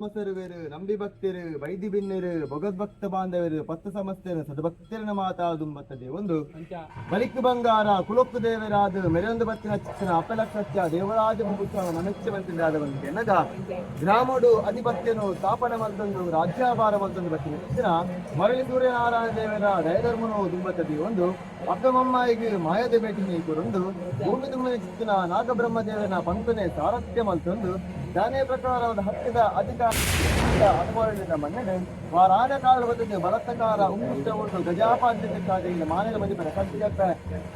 ಮಸರುವೆರು ನಂಬಿ ಭಕ್ತರು ಬೈದಿ ಬಿನ್ನರು ಭಗವದ್ಭಕ್ತ ಬಾಂಧವರು ಪತ್ತು ಸಮಸ್ತೆರು ಸದ್ಭಕ್ತರನ ಮಾತಾದುಂಬತ್ತದೆ ಒಂದು ಬಲಿಕ್ ಬಂಗಾರ ಕುಲೊಕ್ಕು ದೇವರಾದ ಮೆರೊಂದು ಬತ್ತಿನ ಚಿಕ್ಕನ ದೇವರಾಜ ಸತ್ಯ ದೇವರಾಜ ಮುಗುತ್ತ ಒಂದು ಎನ್ನಗ ಗ್ರಾಮಡು ಅಧಿಪತ್ಯನು ಸ್ಥಾಪನೆ ಮಲ್ತೊಂದು ರಾಜ್ಯಾಭಾರ ಮತ್ತೊಂದು ಬತ್ತಿನ ಚಿಕ್ಕನ ಮರಳಿ ಸೂರ್ಯನಾರಾಯಣ ದೇವರ ದಯಧರ್ಮನು ದುಂಬತ್ತದೆ ಒಂದು ಅಕ್ಕಮಮ್ಮಾಯಿಗೆ ಮಾಯದ ಭೇಟಿ ನೀಕುರೊಂದು ಭೂಮಿ ತುಂಬನೇ ಚಿಕ್ಕನ ನಾಗಬ್ರಹ್ಮ ದೇವನ ಪಂಕನೆ ಸಾರಥ್ಯ ಮಲ್ತೊಂದು ದಾನೇ ಪ್ರಕಾರವಾದ ಹತ್ತಿದ ಅಧಿಕಾರ ಅನುಭವದಿಂದ ಮನ್ನಣೆ ವಾರಾದ ಕಾಲ ಬದಲು ಬಲತ್ತಕಾರ ಉಂಗುಷ್ಟ ಉಂಟು ಗಜಾಪಾದ್ಯತೆಯಿಂದ ಮಾನವ ಮದಿಪರ ಸತ್ಯಕ್ಕೆ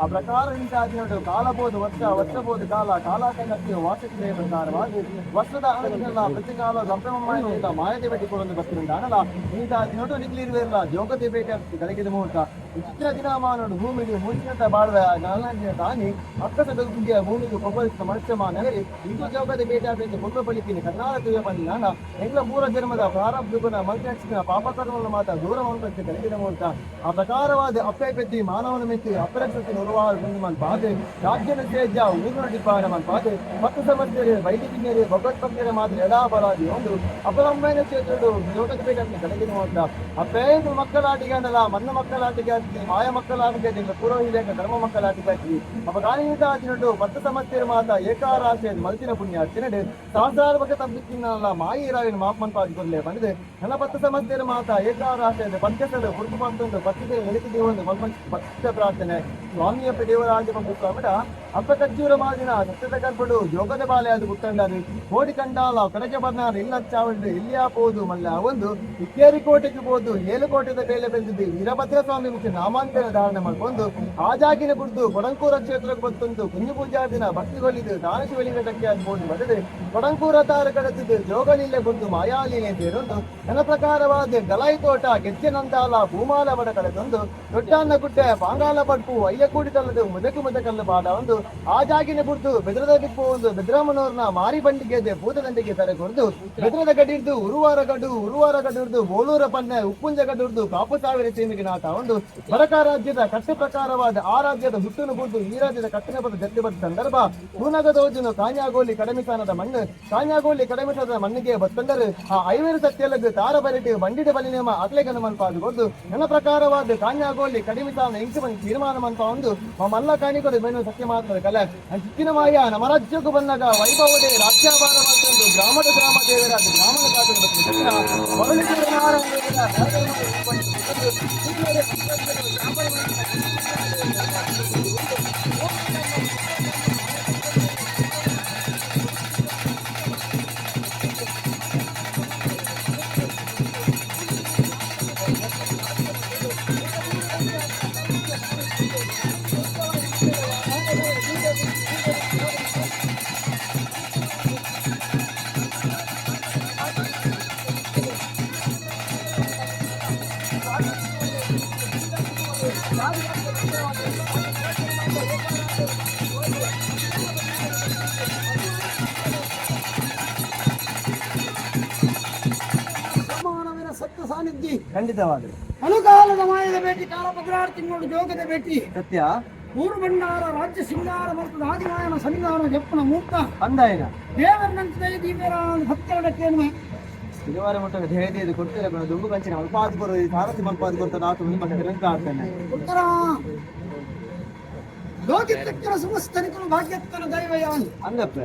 ಆ ಪ್ರಕಾರ ಇಂಟಾದಿನಡು ಕಾಲಬೋದು ವರ್ಷ ವರ್ಷಬೋದು ಕಾಲ ಕಾಲಾಕಂಗಕ್ಕೆ ವಾಸಕ್ಕೆ ಪ್ರಕಾರವಾಗಿ ವರ್ಷದ ಅಣಗಿನಲ್ಲ ಪ್ರತಿಕಾಲ ಸಂಭ್ರಮದಿಂದ ಮಾಯದೆ ಭೇಟಿ ಕೊಡಲು ಬರ್ತಿರುಂಡ ಅನಲ ಇಂಟಾದಿನಡು ನಿಗ್ಲಿರುವಿರಲ್ಲ ಜೋಗತೆ ಭೇಟಿ ಆಗ್ತದೆ ಕಲಗಿದ ಮುಹೂರ್ತ ವಿಚಿತ್ರ ದಿನಮಾನಡು ಭೂಮಿಗೆ ಮುಂಚಿನ ಬಾಳುವ ನಾಲ್ಕು ತಾನಿ ಅಕ್ಕಸ ಗಲ್ಪಿಗೆ ಭೂಮಿಗೆ ಕೊಬ್ಬರಿಸಿದ ಮನುಷ್ಯ ಮಾನವರಿ, ಇಂದು ಜೋಗದ ಭೇಟಿ ಆಗಬೇಕು ಕೊಟ್ಟು ಬಳಿತೀನಿ. ಕರ್ನಾಟಕ ಬಂದಿಲ್ಲ ನಾನು ಎಂಗ್ಲ ಮೂರ ಜನ್ಮದ ಪ್ರಾರಂಭನ ಗುಣ ಮಂತ್ರಿನ ಮಾತ್ರ ಮಾತ ದೂರ ಮಾಡುವಂತೆ ಕಲಿಗಿದ ಮೂಲಕ ಆ ಪ್ರಕಾರವಾದ ಮಾನವನ ಮಿತಿ ಅಪರಕ್ಷತೆ ನುರುವಾದ ಬಂದು ಮನ್ ಬಾಧೆ ರಾಜ್ಯದ ಸೇಜ ಊರಿನ ಡಿಪಾರ ಮನ್ ಬಾಧೆ ಮತ್ತು ಸಮಸ್ಯೆ ವೈದ್ಯಕೀಯರೇ ಭಗವತ್ಭಕ್ತರ ಮಾತ್ರ ಎಡಾಪರಾಧಿ ಒಂದು ಅಪಲಂಬನ ಕ್ಷೇತ್ರಗಳು ಜೋಗದ ಬೇಟಕ್ಕೆ ಕಲಿಗಿದ ಮೂಲಕ ಅಪ್ಪೇದು ಮಕ್ಕಳಾಟಿಗನಲ್ಲ ಮನ್ನ ಮಕ್ಕಳಾಟಿಗೆ ಮಾಯ ಮಕ್ಕಳಾಟಿಗೆ ನಿಂಗ ಪುರೋಹಿತ ಧರ್ಮ ಮಕ್ಕಳಾಟಿಗೆ ಆಗ್ತಿ ಅಪ್ಪ ಕಾಣಿತ ಆಚಿನಡು ಭಕ್ತ ಸಮಸ್ಯೆ ಮಾತ ಏಕಾರಾಶೆ ಮಲ್ತಿನ ಪುಣ್ಯ ಹಚ್ಚಿನಡು ಸಹಸ್ರಾರ ಬಗ್ಗೆ ತಪ್ಪಿತ್ತಿನಲ್ಲ ಮಾಯಿ ರಾವಿನ ಮಾಪಮನ್ ಪಾದಿಕೊಡ್ಲೆ ಬಂದಿದೆ ನನ್ನ ಭತ್ತ ಸಮಸ್ಯೆ ಮಾತ ಏಕಾರಾಶೆ ಪಂಚಸಲು ಹುಡುಕು ಬಂತು ಭಕ್ತಿಗೆ ಎಳಿತಿದೆ ಒಂದು ಭಕ್ತ ಪ್ರಾರ್ಥನೆ. ಸ್ವಾಮಿಯ ದೇವರಾಜ ಬಂದು ಸ್ವಾಮಿಡ ಅಪ್ಪ ಕಜ್ಜೂರ ಮಾದಿನ ಸತ್ಯದ ಕರ್ಪಡು ಯೋಗದ ಬಾಲೆ ಅದು ಮುತ್ತಂಡಾರಿ ಕೋಡಿ ಕಂಡಾಲ ಕಡೆಗೆ ಬರ್ನಾರ ಇಲ್ಲ ಚಾವಂಡ್ರಿ ಇಲ್ಲಿಯಾ ಪೋದು ಮಲ್ಲ ಒಂದು ಇಕ್ಕೇರಿ ಕೋಟೆಗೆ ಹೋದು ಏಳು ಕೋಟೆದ ಬೇಲೆ ಬೆಳೆದಿದ್ದು ವೀರಭದ್ರ ಸ್ವಾಮಿ ಮುಖ್ಯ ನಾಮಾಂತರ ಧಾರಣೆ ಮಾಡಿಕೊಂಡು ಆಜಾಗಿನ ಜಾಗಿನ ಕುಡ್ದು ಕೊಡಂಕೂರ ಕ್ಷೇತ್ರಕ್ಕೆ ಬಂತಂದು ಕುಂಜು ಪೂಜಾ ದಿನ ಭಕ್ತಿಗೊಳಿದು ದಾನ ಶಿವಲಿಂಗ ಅದು ಅನ್ಬೋದು ಬದದೆ ಕೊಡಂಕೂರ ತಾರ ಕಡತಿದ್ದು ಜೋಗಲಿಲ್ಲೆ ಬಂದು ಮಾಯಾಲೀಲೆ ಸೇರೊಂದು ನನ್ನ ಪ್ರಕಾರವಾದ ಗಲಾಯಿ ತೋಟ ಗೆಜ್ಜೆನಂತಾಲ ಭೂಮಾಲ ಬಡ ಕಳೆದೊಂದು ದೊಡ್ಡನ್ನ ಗುಡ್ಡೆ ಪಾಂಗಾಲ ಬಡ್ಪು ಅಯ್ಯ ಕೂಡಿತಲ್ಲದು ಮುದಕು ಮುದಕಲ್ಲು ಬಾಡ ಒಂದು ಆ ಜಾಗಿನ ಕುಡ್ದು ಬೆದ್ರದ ಬಿಪ್ಪು ಒಂದು ಬೆದ್ರಾಮನವ್ರನ್ನ ಮಾರಿ ಬಂಡಿಗೆ ಭೂತದಂಡಿಗೆ ತಲೆ ಕೊಡ್ದು ಬೆದ್ರದ ಗಡಿರ್ದು ಉರುವಾರ ಗಡು ಉರುವಾರ ಗಡಿರ್ದು ಬೋಳೂರ ಪನ್ನೆ, ಉಪ್ಪುಂಜ ಗಡಿರ್ದು ಕಾಪು ಸಾವಿರ ಸೀಮೆಗೆ ನಾಟ ಒಂದು ಬರಕ ರಾಜ್ಯದ ಕಟ್ಟೆ ಪ್ರಕಾರವಾದ ಆ ರಾಜ್ಯದ ಹುಟ್ಟನ್ನು ಕುಡ್ದು ಈ ರಾಜ್ಯದ ಕಟ್ಟನೆ ಬದ ಜಟ್ಟಿ ಬದ್ದ ಸಂದರ್ಭ. ಹೂನಗದ ಓಜುನು ಕಾನ್ಯಾಗೋಲಿ ಕಡಮಿಸಾನದ ಮಣ್ಣು. ಕಾನ್ಯಾಗೋಲಿ ಕಡಮಿಸಾನದ ಮಣ್ಣಿಗೆ ಬತ್ತಂದರು. ಆ ಐವೇರು ಸತ್ಯಲಗ್ ತಾರ ಬರಿಟಿ ಬಂಡಿಡ ಬಲಿನೇಮ ಅಗ್ಲೆಗನ ಮನ್ಪಾದುಗೊಡ್ದು ನನ್ನ ಪ್ರಕಾರವಾದ ಕಾನ್ಯಾಗೋಲಿ ಸ್ಥಾನ ಇಂಚು ಬಂದು ತೀರ್ಮಾನ ಮನ್ಪ ಒಂದು ಮಲ್ಲ ಕಾಣಿಕೊಂಡು ಮೇನು ಸತ್ಯ ಮಾತ್ರ ಕಲೆ ಚಿಕ್ಕಿನ ಮಾಯ ನಮ್ಮ ರಾಜ್ಯಕ್ಕೂ ಬಂದಾಗ ವೈಭವದೇ ರಾಜ್ಯಾಭಾರ ಮಾಡ್ಕೊಂಡು ಗ್ರಾಮದ ಗ್ರಾಮ ದೇವರ ಗ್ರಾಮದ ಕಾದು ಸತ್ಯ ಸಾನ್ನಿಧ್ಯ ಖಂಡಿತವಾಗಲಿ ಅನುಕಾಲದ ಮಾಯದ ಭೇಟಿ ಕಾಲ ಪಗ್ರಾರ ತಿಂಗಳು ಜೋಗದ ಭೇಟಿ ಸತ್ಯ ಮೂರು ಭಂಡಾರ ರಾಜ್ಯ ಸಿಂಗಾರ ಮತ್ತು ಆದಿಮಾಯನ ಸನ್ನಿಧಾನ ಜಪ್ಪನ ಮೂರ್ತ ಅಂದಾಯನ ದೇವರನಂತೆ ದೀಪರ ಭಕ್ತರಡಕ್ಕೇನು ಇದುವರೆ ಮುಟ್ಟ ಹೇಳಿ ಇದು ಕೊಡ್ತೀರ ಕಣ ದುಂಬು ಕಂಚಿನ ಅಲ್ಪಾದ್ ಕೊರು ಸಾರಥಿ ಮಲ್ಪಾದ್ ಕೊಡ್ತಾ ನಾತು ನಿಮ್ಮ ನಿರಂತರ ಆಗ್ತಾನೆ ಉತ್ತರ ಲೋಕಿತ್ತರ ಸಮಸ್ತನಿಕನು ಭಾಗ್ಯತ್ತನ ದೈವಯಾನ್ ಅಂದಪ್ಪ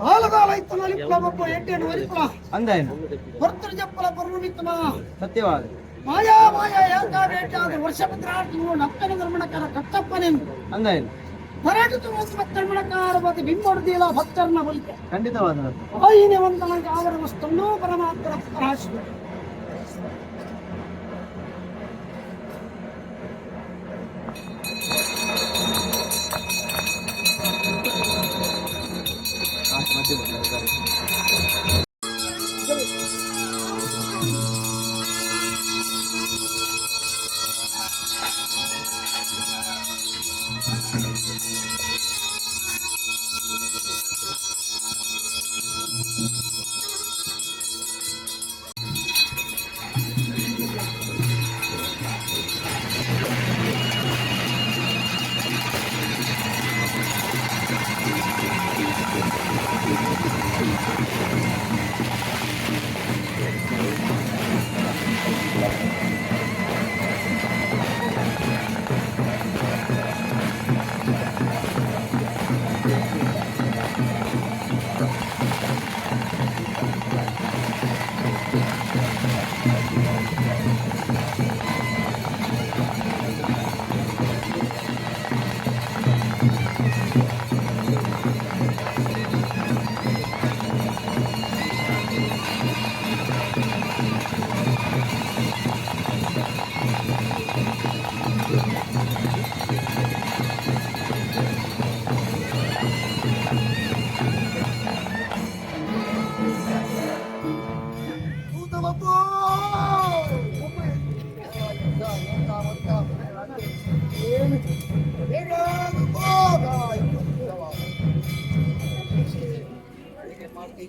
ಕಾಲಗಾಲ ಇತ್ತನ ಲಿಪ್ಪ ಬಪ್ಪ ಎಟ್ಟೆನು ಒಲಿಪ ಅಂದಾಯನ ಹೊರ್ತರು ಜಪ್ಪಲ ಪರ್ವಮಿತ್ತಮ ಸತ್ಯವಾದ. ಮಾಯಾ ಮಾಯಾ ಯಾಕ ಭೇಟಿ ಆದ ವರ್ಷ ಪತ್ರಾರ ತಿಂಗಳು ನಕ್ಕನ ಧರ್ಮಣಕರ ಕಟ್ಟಪ್ಪನೆಂದು ಅಂದಾಯನ ಪರಾಜಿತ ಭಕ್ತರ್ಮಣಕಾರ ಮತ್ತೆ ಬಿಂಬಡ್ದಿಲ್ಲ ಭಕ್ತರನ್ನ ಬಲಿಕೆ ಖಂಡಿತವಾದ. ಆಯಿನೆ ವಂದನಕ್ಕೆ ಅವರ ವಸ್ತುವನ್ನು ಪರಮಾತ್ಮ ರಾಶಿ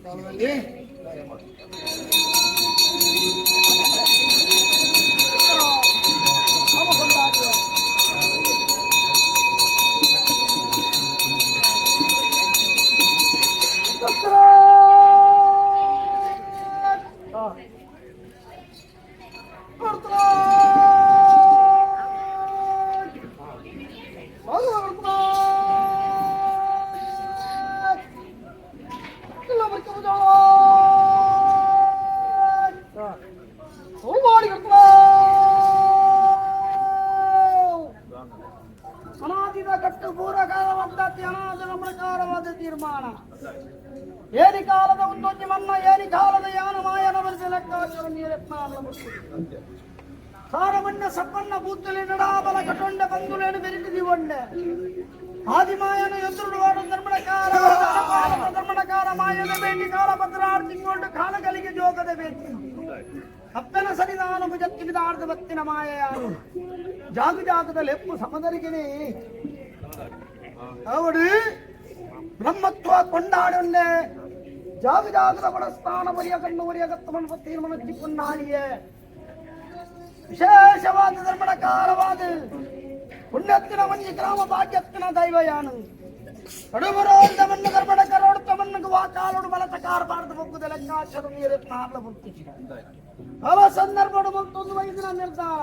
ಅನಾದಿದ ಪ್ರಕಾರವಾದ ತೀರ್ಮಾನ ಏನಿ ಕಾಲದ ಒಂದೊಂದು ಮನ್ನ ಏನಿ ಕಾಲದ ಯಾನ ಮಾಯನ ಬರೆದ ಲೆಕ್ಕಾಚಾರ ನೀರೆತ್ನಾಲ ಸಾರಮಣ್ಣ ಸಪ್ಪನ್ನ ಬೂತ್ತಲೆ ನಡಾಬಲ ಕಟೊಂಡ ಬಂದುಲೇನು ಬೆರಿಟಿದಿ ಒಂಡೆ ಆದಿಮಾಯನ ಎದುರು ವಾಡು ಧರ್ಮಣಕಾರ ಧರ್ಮಣಕಾರ ಮಾಯನ ಬೇಟಿ ಕಾಲ ಭದ್ರಾರ್ತಿಗೊಂಡು ಕಾಲಗಳಿಗೆ ಜೋಗದ ಬೇಟಿ ಅಪ್ಪನ ಸನ್ನಿಧಾನ ಭುಜತ್ತಿ ಬಿದಾರ್ಧ ಭಕ್ತಿನ ಮಾಯೆಯಾರು ಜಾಗ ಜಾಗದ ಲೆಪ್ಪು ಸಮದರಿಗಿನಿ ಅವಡು ಬ್ರಹ್ಮತ್ವ ಕೊಂಡಾಡುಂಡೆ ಜಾಗ ಜಾಗದ ಬಡ ಸ್ಥಾನ ಬರಿಯ ಕಣ್ಣು ಬರಿಯ ಗತ್ತಮನ ತೀರ್ಮಾನ ಚಿಕ್ಕುನ್ನಾಡಿಯೇ ವಿಶೇಷವಾದ ಧರ್ಮಣಕಾರವಾದ ಪುಣ್ಯತ್ತಿನ ಮನಿ ಗ್ರಾಮ ಭಾಗ್ಯತ್ತಿನ ದೈವಯಾನು ಕಡುಬರೋದವನ್ನು ಧರ್ಮಣ ಕರೋಡ್ತವನ್ನು ವಾಕಾಲೋಡು ಬಲತ ಕಾರಬಾರ್ದು ಬಗ್ಗುದ ಲೆಕ್ಕಾಚಾರ ನೀರು ನಾರ್ಲ ಬುತ್ತಿಸಿದ ಅವ ಸಂದರ್ಭಡು ಮತ್ತೊಂದು ವಯಸ್ಸಿನ ನಿರ್ಧಾರ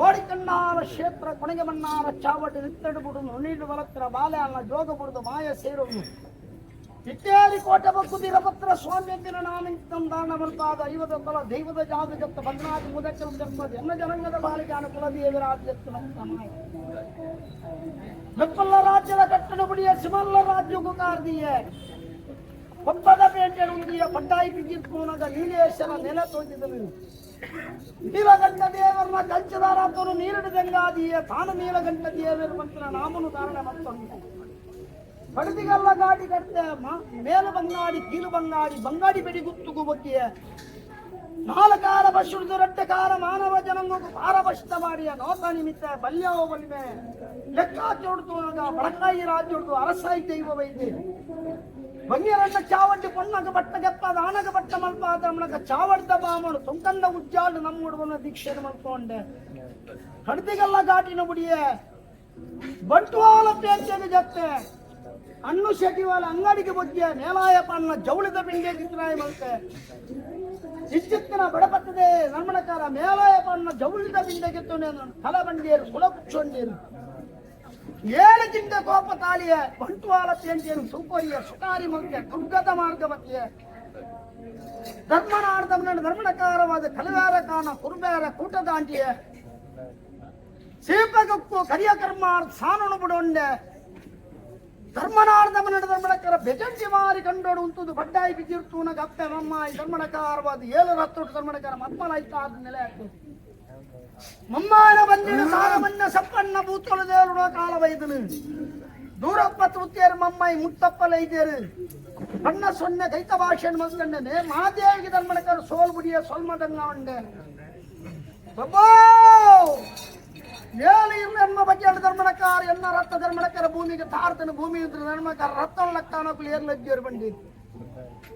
ಓಡಿಕಣ್ಣಾರ ಕ್ಷೇತ್ರ ಕೊನೆಗೆ ಮಣ್ಣಾರ ಚಾವಟಿ ನಿತ್ತಡು ಬಿಡು ನುಣಿಡು ಬಲತ್ತಿರ ಬಾಲೆ ಅಲ್ಲ ಜೋಗ ಬಿಡುದು ಮಾಯ ಸೇರುವುದು ಇತ್ಯಾದಿ ಕೋಟೆ ಬಗ್ಗು ದಿರಪತ್ರ ಸ್ವಾಮ್ಯಂದಿನ ನಾಮಿಂತಂ ದಾನ ಮಲ್ಪಾದ ಐವದ ತಲ ದೈವದ ಜಾಗ ಜತ್ತ ಭದ್ರಾದಿ ಮುದಕ್ಕಲ ಜನ್ಮ ಜನ ಜನಾಂಗದ ಬಾಲಿಕೆ ಅನುಕೂಲ ದೇವರಾಜ್ಯತ್ತು ಮಾಯ ಬೆಪ್ಪಲ್ಲ ರಾಜ್ಯದ ಕಟ್ಟಡ ಬುಡಿಯ ಸಿಮಲ್ಲ ರಾಜ್ಯಕ್ಕೂ ಕಾರ್ದಿಯೇ ಒಪ್ಪದ ಪೇಟೆ ಉಂದಿಯ ಪಡ್ಡಾಯಿ ಬಿದ್ದಿರ್ಪೂನಗ ನೀಲೇಶನ ನೆಲ ತೋಜಿದನು ನೀಲಗಂಠ ದೇವರನ್ನ ಕಂಚದಾರಾತನು ನೀರಿಡದಂಗಾದಿಯ ತಾನು ನೀಲಗಂಠ ದೇವರ ಮಂತ್ರ ನಾಮನು ಧಾರಣ ಮತ್ತೊಂದು ಬಡದಿಗಲ್ಲ ಗಾಡಿ ಕಟ್ಟ ಮೇಲು ಬಂಗಾಡಿ, ಕೀಲು ಬಂಗಾಡಿ ಬಂಗಾಡಿ ಬೆಡಿ ಗುತ್ತುಗು ಬಗ್ಗೆ ನಾಲ್ಕಾರ ರಟ್ಟೆ ರಟ್ಟಕಾರ ಮಾನವ ಜನಾಂಗಕ್ಕೂ ಪಾರಭಷ್ಟ ಮಾಡಿಯ ನೋತ ನಿಮಿತ್ತ ಬಲ್ಯಾವ ಲೆಕ್ಕ ಬಳಕಾಯಿ ಬಡಕಾಯಿ ರಾಜ್ಯೊಡ್ದು ಅರಸಾಯಿ ದೈವ ವೈದ್ಯ. ಬಂಗಿರಣ್ಣ ಚಾವಂಡಿ ಪೊನ್ನಗ ಬಟ್ಟ ಗೆಪ್ಪದ ಆನಗ ಬಟ್ಟ ಮಲ್ಪಾದ ನಮ್ಮನಗ ಚಾವಡ್ದ ಬಾಮನು ತೊಂಕಂದ ಉಜ್ಜಾಲು ನಮ್ಮ ಹುಡುಗನ ದೀಕ್ಷೆ ಮಲ್ಕೊಂಡೆ. ಕಡ್ದಿಗಲ್ಲ ಘಾಟಿನ ಬುಡಿಯೇ ಬಂಟ್ವಾಳ ಪೇಟೆಗೆ ಜತ್ತೆ ಹಣ್ಣು ಶೆಟಿವಾಲ ಅಂಗಡಿಗೆ ಬುದ್ಧಿಯ ಮೇಲಾಯ ಪಣ್ಣ ಜವಳಿದ ಬಿಂಗೆ ಮಂತೆ ಮಲ್ತೆ ಇಚ್ಚಿತ್ತಿನ ಬಡಪತ್ತದೆ ನಮ್ಮಣಕಾರ ಮೇಲಾಯ ಪಣ್ಣ ಜವಳಿದ ಬಿಂಡೆ ಕಿತ್ತನೆ ತಲ ಬಂಡಿಯರು ಕುಲಕುಚ್ಚೊಂಡೇರು ಏಳು ಜಿಂಡ ಕೋಪ ತಾಳಿಯ ಬಂಟ್ವಾಳ ಪೇಂಟಿಯನ್ನು ಸುಕೊಯ್ಯ ಸುಕಾರಿ ಮಲ್ತೆ ದುರ್ಗದ ಮಾರ್ಗವತಿಯ ಧರ್ಮನಾರ್ದಮನ ಧರ್ಮಣಕಾರವಾದ ಕಲಗಾರ ಕಾನ ಕುರುಬೇರ ಕೂಟದಾಂಟಿಯ ಸೀಪಗಪ್ಪು ಕರಿಯ ಕರ್ಮ ಸಾನನು ಬಿಡೊಂಡೆ ಧರ್ಮನಾರ್ದಮನ ಧರ್ಮಣಕರ ಬೆಜಂಟಿ ಮಾರಿ ಕಂಡೋಡು ಉಂಟುದು ಬಡ್ಡಾಯಿ ಬಿದ್ದಿರ್ತೂನ ಗಪ್ಪೆ ಮಮ್ಮಾಯಿ ಧರ್ಮಣಕಾರವಾದ ಏಳು ಹತ್ತು ಧರ್ಮಣಕಾರ ಮಮ್ಮಲಾಯ್ತಾದ ನೆಲೆ ಆಗ್ತದೆ ಮಮ್ಮಾನ ಬಂದಿನ ಸಾರಮನ್ನ ಸಪ್ಪನ್ನ ಬೂತೊಳ ದೇವರುಡ ಕಾಲ ವೈದನು ದೂರಪ್ಪ ತೃತೀಯರು ಮಮ್ಮಾಯಿ ಮುತ್ತಪ್ಪಲೈದೇರು ಕಣ್ಣ ಸೊನ್ನೆ ಕೈತ ಭಾಷೆ ಮಲ್ಕಂಡನೆ ಮಾದೇವಿಗೆ ಧರ್ಮಣಕರ ಸೋಲ್ ಬುಡಿಯ ಸೊಲ್ಮದಂಗ ಉಂಡೆ ಪ್ರಭೋ ಏಳು ಇಲ್ಲ ಎನ್ನ ಬಗ್ಗೆ ಧರ್ಮಣಕಾರ ಎನ್ನ ರಥ ಧರ್ಮಣಕರ ಭೂಮಿಗೆ ತಾರ್ತನ ಭೂಮಿ ಇದ್ರೆ ಧರ್ಮಕಾರ ರಥ ಲಕ್ಕಾನಕ್ಕೂ ಏರ್ಲಜ್ಜೇರು ಬಂಡಿ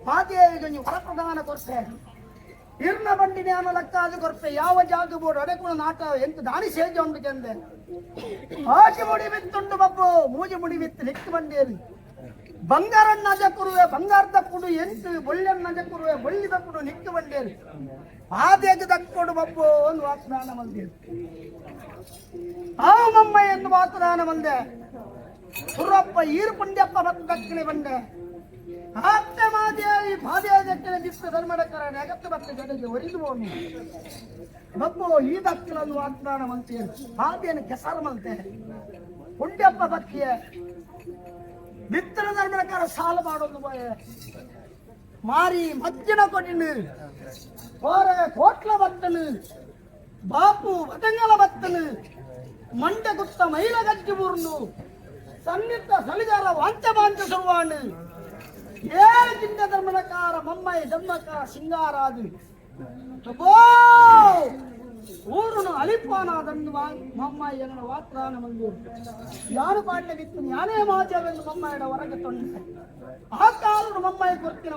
ಮಾದೇವಿಗೆ ನೀವು ಹೊರಪ್ರದಾನ ಕೊರ್ತೆ ಇರ್ನ ಬಂಡಿ ಜ್ಞಾನ ಲಕ್ಕಾದ ಕೊರ್ಪೆ ಯಾವ ಜಾಗ ಬೋರ್ಡು ಅಡೆಕುಣ ನಾಟ ಎಂತ ದಾನಿ ಸೇಜ ಉಂಟು ಕೆಂದೆ ಆಚೆ ಮುಡಿ ಬಿತ್ತುಂಟು ಬಬ್ಬು ಮೂಜಿ ಮುಡಿ ಬಿತ್ತು ನಿಕ್ಕು ಬಂಡೇರಿ ಬಂಗಾರನ್ನ ನಜ ಕುರುವೆ ಬಂಗಾರದ ಕುಡು ಎಂಟು ಬೊಳ್ಳೆನ್ನ ನಜ ಕುರುವೆ ಬೊಳ್ಳಿದ ಕುಡು ನಿಕ್ಕು ಬಂಡೇರಿ ಆದೇಗ ದಕ್ಕೊಡು ಬಬ್ಬು ಒಂದು ವಾಗ್ದಾನ ಮಂದಿರು ಆ ಮಮ್ಮ ಎಂದು ವಾಗ್ದಾನ ಮಂದೆ ಸುರಪ್ಪ ಈರು ಪುಂಡ್ಯಪ್ಪ ಮತ್ತು ದಕ್ಷಿಣೆ ಬಂದೆ ಆಪ್ತ ಮಾದೇವಿ ಬಾದೇ ದಕ್ಷಿಣ ಧರ್ಮದ ಕಾರಣ ಅಗತ್ಯ ಭಕ್ತ ಜೊತೆಗೆ ಒರಿದು ಹೋಗಿ. ಬಬ್ಬು ಈ ದಕ್ಷಿಣನ್ನು ವಾಗ್ದಾನ ಮಂತೆ ಬಾದೇನ ಕೆಸರ ಮಲ್ತೆ ಪುಂಡ್ಯಪ್ಪ ಭಕ್ತಿಯ ಬಿತ್ತನ ಧರ್ಮಡಕರ ಸಾಲ ಮಾಡೋದು ಮಾರಿ ಮಜ್ಜಿನ ಕೊಟ್ಟಿನು. ಕೋರೆ ಕೋಟ್ಲ ಬತ್ತನು ಬಾಪು ಬತ್ತನು ಮಂಡ ಗುತ್ತ ಮೈಲ ಗಜ್ಜಿ ಬೂರ್ನು, ಸನ್ನಿತ್ತ ಸಲಿಗಾರ ವಾಂಚ ಬಾಂಚ ಹೇಳ್ತಿದ್ದ ಧರ್ಮಣಕಾರ ಮಮ್ಮೈ ಧಮ್ಮಕ ಸಿಂಗಾರಾದಿ ಪ್ರಭೋ ಊರುನು ಅಲಿಪಾನಾದಂದು ಮಮ್ಮಯ್ಯ ಎನ್ನಡ ವಾತ್ರಾನ ಯಾರು ಪಾಡ್ಲಗಿತ್ತು ಯಾನೇ ಮಾಜವೆಂದು ಮಮ್ಮಯ್ಯನ ಹೊರಗೆ ತೊಂದರೆ. ಆ ಕಾಲನು ಮಮ್ಮಯ್ಯ ಕೊರ್ತಿನ